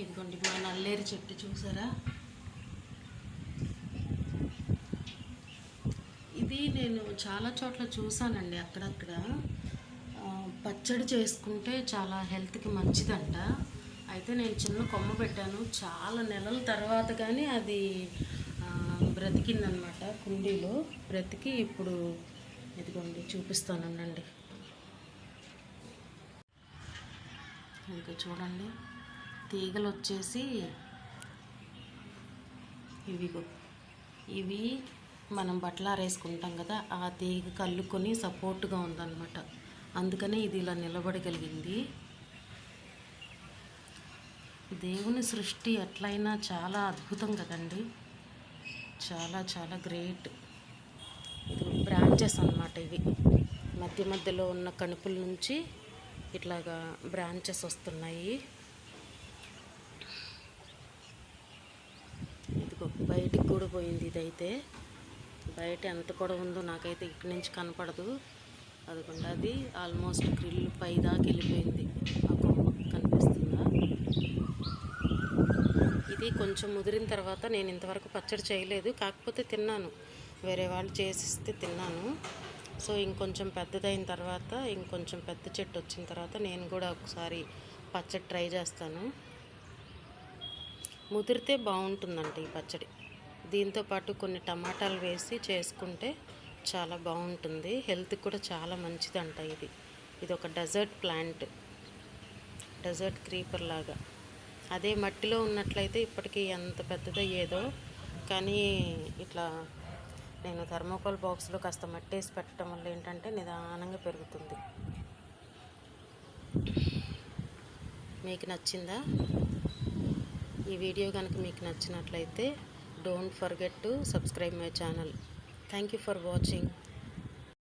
ఇదిగోండి మా నల్లేరు చెట్టు చూసారా? ఇది నేను చాలా చోట్ల చూసానండి అక్కడక్కడ. పచ్చడి చేసుకుంటే చాలా హెల్త్కి మంచిదంట. అయితే నేను చిన్న కొమ్మ పెట్టాను. చాలా నెలల తర్వాత కానీ అది బ్రతికిందనమాట కుండీలో. బ్రతికి ఇప్పుడు ఇదిగోండి చూపిస్తానండి ఇదిగో చూడండి. తీగలు వచ్చేసి ఇవిగో. ఇవి మనం బట్టలు ఆరేసుకుంటాం కదా ఆ తీగ కల్లుకొని సపోర్ట్గా ఉందన్నమాట. అందుకనే ఇది ఇలా నిలబడగలిగింది. దేవుని సృష్టి ఎట్లయినా చాలా అద్భుతం కదండి. చాలా చాలా గ్రేట్. ఇది బ్రాంచెస్ అన్నమాట ఇవి. మధ్య మధ్యలో ఉన్న కణుపుల నుంచి ఇట్లాగా బ్రాంచెస్ వస్తున్నాయి ఇదిగో బయటికి కూడా పోయింది ఇదైతే. బయట ఎంత పొడవు ఉందో నాకైతే ఇక్కడి నుంచి కనపడదు. అదిగోండి అది ఆల్మోస్ట్ గ్రిల్ పై దాకా వెళ్ళిపోయింది. ఆ కొమ్మ కనిపిస్తుందా? ఇది కొంచెం ముదిరిన తర్వాత నేను ఇంతవరకు పచ్చడి చేయలేదు. కాకపోతే తిన్నాను. వేరే వాళ్ళు చేసిస్తే తిన్నాను. సో ఇంకొంచెం పెద్దదైన తర్వాత ఇంకొంచెం పెద్ద చెట్టు వచ్చిన తర్వాత నేను కూడా ఒకసారి పచ్చడి ట్రై చేస్తాను. ముదిరితే బాగుంటుందంట ఈ పచ్చడి. దీంతో పాటు కొన్ని టమాటాలు వేసి చేసుకుంటే చాలా బాగుంటుంది. హెల్త్కి కూడా చాలా మంచిదంట ఇది. ఇది ఒక డెజర్ట్ ప్లాంట్. డెజర్ట్ క్రీపర్ లాగా. అదే మట్టిలో ఉన్నట్లయితే ఇప్పటికీ ఎంత పెద్దదో ఏదో కానీ ఇట్లా నేను థర్మోకోల్ బాక్స్లో కాస్త మట్టి వేసి పెట్టడం వల్ల ఏంటంటే నిదానంగా పెరుగుతుంది. మీకు నచ్చిందా? ఈ వీడియో కనుక మీకు నచ్చినట్లయితే don't forget to subscribe my channel thank you for watching